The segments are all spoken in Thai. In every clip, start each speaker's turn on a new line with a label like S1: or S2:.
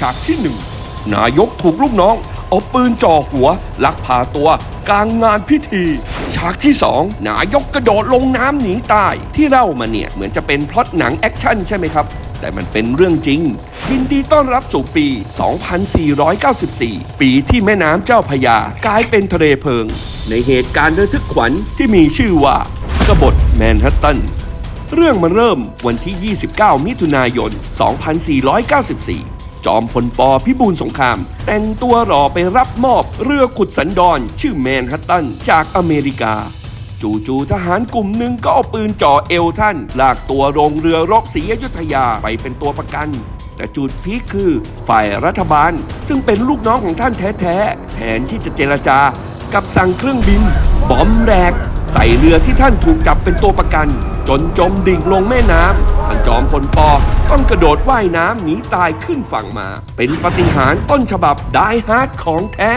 S1: ฉากที่หนึ่งนายกถูกลูกน้อง เอาปืนจ่อหัว ลักพาตัว กลางงานพิธี ฉากที่สองนายกกระโดดลงน้ำหนีตาย ที่เล่ามาเนี่ย เหมือนจะเป็นพล็อตหนังแอคชั่นใช่ไหมครับ แต่มันเป็นเรื่องจริง ยินดีต้อนรับสู่ปี 2494 ปีที่แม่น้ำเจ้าพยากลายเป็นทะเลเพลิง ในเหตุการณ์ระทึกขวัญที่มีชื่อว่ากบฏแมนฮัตตันเรื่องมันเริ่มวันที่ 29 มิถุนายน 2494 จอมพลปพิบูลสงคราม แต่งตัวรอไปรับมอบเรือขุดสันดอนชื่อแมนฮัตตันจากอเมริกา จู่ๆทหารกลุ่มหนึ่งก็เอาปืนจ่อเอวท่าน ลากตัวลงเรือรบศรีอยุธยาไปเป็นตัวประกัน แต่จุดพีคคือฝ่ายรัฐบาล ซึ่งเป็นลูกน้องของท่านแท้ๆแทนที่จะเจรจากับสั่งเครื่องบินบอมแรก ใส่เรือที่ท่านถูกจับเป็นตัวประกัน จนจมดิ่งลงแม่น้ำท่านจอมพลปอ ต้องกระโดดว่ายน้ำหนีตายขึ้นฝั่งมา เป็นปฏิหารต้นฉบับไดฮาร์ดของแท้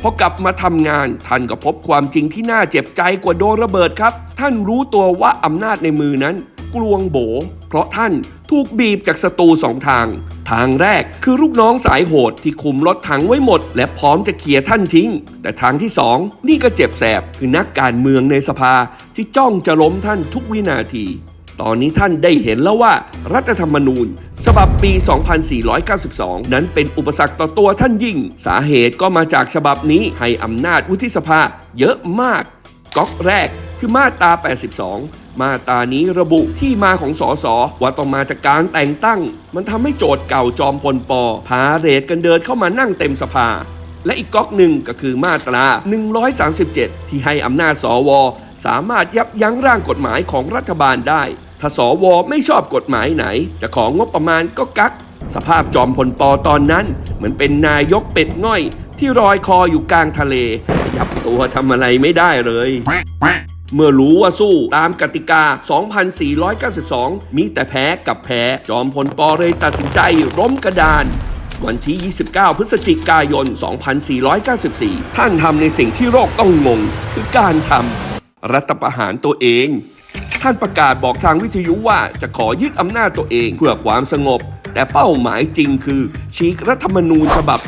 S1: พอกลับมาทำงานท่านก็พบความจริงที่น่าเจ็บใจกว่าโดนระเบิดครับ ท่านรู้ตัวว่าอำนาจในมือนั้นกลวงโบ เพราะท่านถูกบีบจากศัตรูสองทาง ทางแรกคือลูกน้องสายโหดที่คุมรถถังไว้หมด และพร้อมจะเขี่ยท่านทิ้ง แต่ทางที่สองนี่ก็เจ็บแสบคือนักการเมืองในสภาที่จ้องจะล้มท่านทุกวินาที ตอนนี้ท่านได้เห็นแล้วว่ารัฐธรรมนูญ ฉบับปี 2492 นั้นเป็นอุปสรรคต่อตัวท่านยิ่ง สาเหตุก็มาจากฉบับนี้ให้อำนาจวุฒิสภาเยอะมาก ก๊อกแรกคือมาตรา 82มาตรานี้ระบุที่มาของสอสอว่าต้องมาจากการแต่งตั้ง มันทำให้โจทย์เก่าจอมพลปอพาเรดกันเดินเข้ามานั่งเต็มสภา และอีกก๊อกหนึ่งก็คือมาตรา 137 ที่ให้อำนาจสวสามารถยับยั้งร่างกฎหมายของรัฐบาลได้ ถ้าสวไม่ชอบกฎหมายไหน จะของงบประมาณก็กัก สภาพจอมพลปอตอนนั้น เหมือนเป็นนายกเป็ดง่อย ที่รอยคออยู่กลางทะเลยับตัวทำอะไรไม่ได้เลย เมื่อรู้ว่าสู้ตามกติกา 2492 มีแต่แพ้กับแพ้ จอมพลปอเลยตัดสินใจล้มกระดาน วันที่ 29 พฤศจิกายน 2494 ท่านทำในสิ่งที่โลกต้องงง คือการทำรัฐประหารตัวเอง ท่านประกาศบอกทางวิทยุว่าจะขอยึดอำนาจตัวเองเพื่อความสงบ แต่เป้าหมายจริงคือ ฉีกรัฐธรรมนูญฉบับ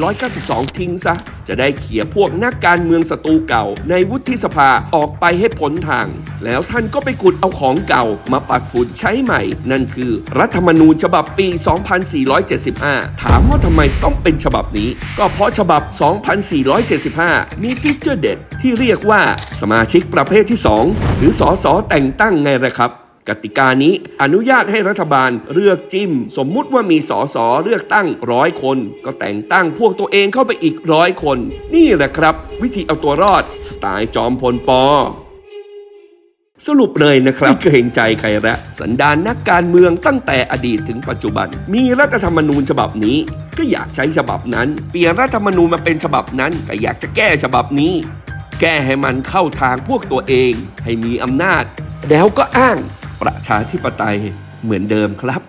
S1: 2492 ทิ้งซะ จะได้เขี่ยพวกนักการเมืองศัตรูเก่า ในวุฒิสภาออกไปให้พ้นทาง แล้วท่านก็ไปขุดเอาของเก่ามาปัดฝุ่นใช้ใหม่ นั่นคือรัฐธรรมนูญฉบับปี 2475 ถามว่าทำไมต้องเป็นฉบับนี้ ก็เพราะฉบับ 2475 มีฟีเจอร์เด็ดที่เรียกว่าสมาชิกประเภทที่ 2 หรือสอสอแต่งตั้งไงละครับ กติกานี้อนุญาตให้รัฐบาลเลือกจิ้ม สมมุติว่ามีสอสอเลือกตั้งร้อยคน ก็แต่งตั้งพวกตัวเองเข้าไปอีกร้อยคน นี่แหละครับ วิธีเอาตัวรอดสไตล์จอมพลปอสรุปเลยนะครับไม่เกรงใจใครละสันดานนักการเมืองตั้งแต่อดีตถึงปัจจุบัน มีรัฐธรรมนูญฉบับนี้ ก็อยากใช้ฉบับนั้น เปลี่ยนรัฐธรรมนูญมาเป็นฉบับนั้นก็อยากจะแก้ฉบับนี้ แก้ให้มันเข้าทางพวกตัวเอง ให้มีอำนาจ แล้วก็อ้าง ประชาธิปไตยเหมือนเดิมครับ